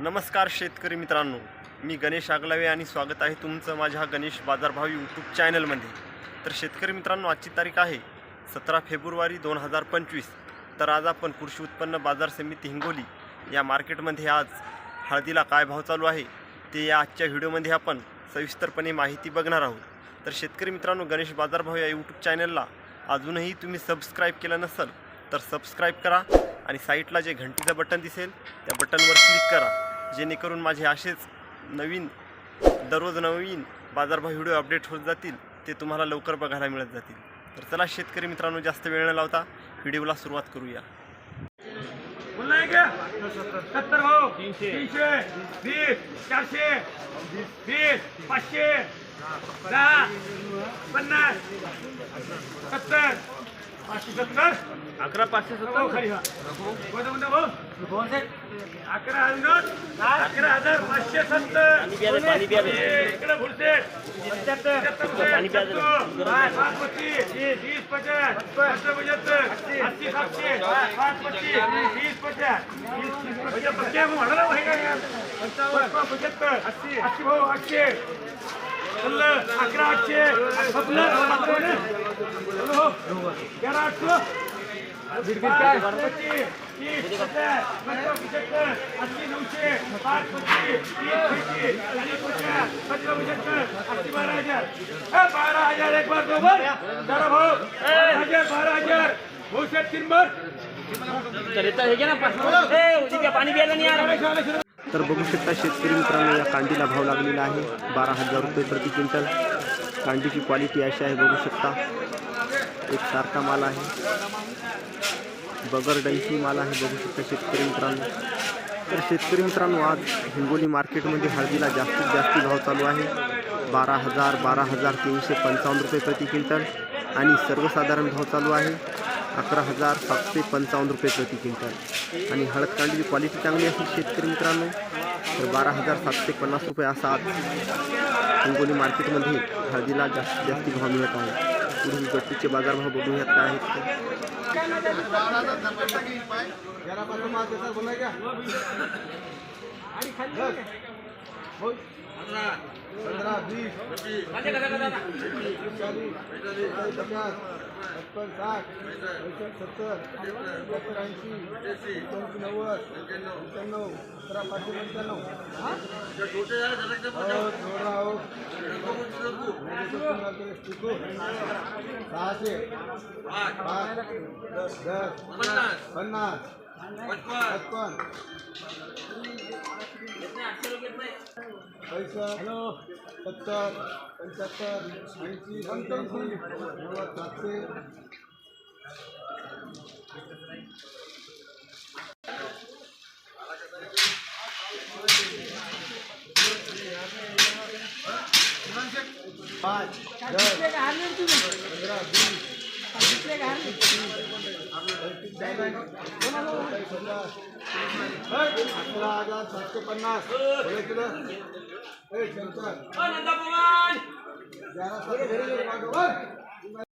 नमस्कार शेतकरी मित्रांनो मी गणेश आगलावे आणि स्वागत आहे तुमचं माझ्या गणेश बाजारभाव यूट्यूब चॅनलमध्ये तर शेतकरी मित्रांनो आजची तारीख आहे सतरा फेब्रुवारी दोन हजार पंचवीस. तर आज आपण कृषी उत्पन्न बाजार समिती हिंगोली या मार्केटमध्ये आज हळदीला काय भाव चालू आहे ते या आजच्या व्हिडिओमध्ये आपण सविस्तरपणे माहिती बघणार आहोत. तर शेतकरी मित्रांनो गणेश बाजारभाव या यूट्यूब चॅनलला अजूनही तुम्ही सबस्क्राईब केलं नसेल तर सबस्क्राईब करा आणि साईटला जे घंटीचं बटन दिसेल त्या बटनवर क्लिक करा. जेणेकरून माझे असेच नवीन दररोज नवीन बाजारभाव व्हिडिओ अपडेट होत जातील ते तुम्हाला लवकर बघायला मिळत जातील. तर चला शेतकरी मित्रांनो जास्त वेळ न लावता व्हिडिओला सुरुवात करूया. बोलना क्या सत्तर भाऊ तीनशे. वीस. चारशे. वीस. पाचशे. दहा. पन्नास. सत्तर. पाचशे सत्तर अकरा पाचशे हो, खाली हा. कोणतं म्हणता भाऊ अकरा हजार अकरा हजार पाचशे सत्तर इकडे पच्चीस वीस पचास पंच्याहत्तर अस्सी सातशे पाच पच्चीस वीस पचास पचास पचास पंच्याहत्तर अस्सी अस्सी भाऊ आठशे सल्लं अकरा आठशे सपलं अकरा हो तेरा आठशे काय पच्चीस तीस पचास पंचावन्न पंच्याहत्तर अस्सी नऊशे पाच पच्चीस तीस पच्चीस चाळीस पचास पंचावन्न पंच्याहत्तर अस्सी बारा हजार ए, बारा हजार एक बार दो बार जरा भाऊ बारा हजार बारा हजार भाऊ साहेब तीन बार तर बघू शकता शेतकरी मित्रांनो या कांदीला भाव लागलेला आहे. बारा हजार रुपये प्रति क्विंटल. कांदीची क्वालिटी अशी आहे बघू शकता. एक सारखा माल आहे. बगर डंकी माल आहे बघू शकता शेतकरी मित्रांनो. तर शेतकरी मित्रांनो आज हिंगोली मार्केटमध्ये हळदीला जास्तीत जास्त भाव चालू आहे. बारा हजार बारा हजार तीनशे पंचावन्न रुपये प्रति क्विंटल. आणि सर्वसाधारण भाव चालू आहे. अकरा हजार सातशे पंचावन्न रुपये प्रति क्विंटल. आणि हळद कांडीची क्वालिटी चांगली असेल शेतकरी मित्रांनो तर बारा हजार सातशे पन्नास रुपये असा आज हिंगोली मार्केटमध्ये हळदीला जास्तीत जास्त भाव मिळत आहे. पुढील गट्टीचे बाजारभाव बघूयात काय आहेत पंधरा वीस चाळीस पचास पचपन साठ पैसष्ट सत्तर सत्तर ऐंशी पंच्याऐंशी नव्वद पंच्याण्णव अकरा पाचशे पंच्याण्णव थोडा हो. टिकू. सहाशे पाच दस पन्नास पचपन। पैसष्ट सत्तर पंच्याहत्तर ऐंशी पंच्याऐंशी नव्वद सातशे पाच दस पंधरा वीस अकरा हजार सातशे पन्नास बोला तुला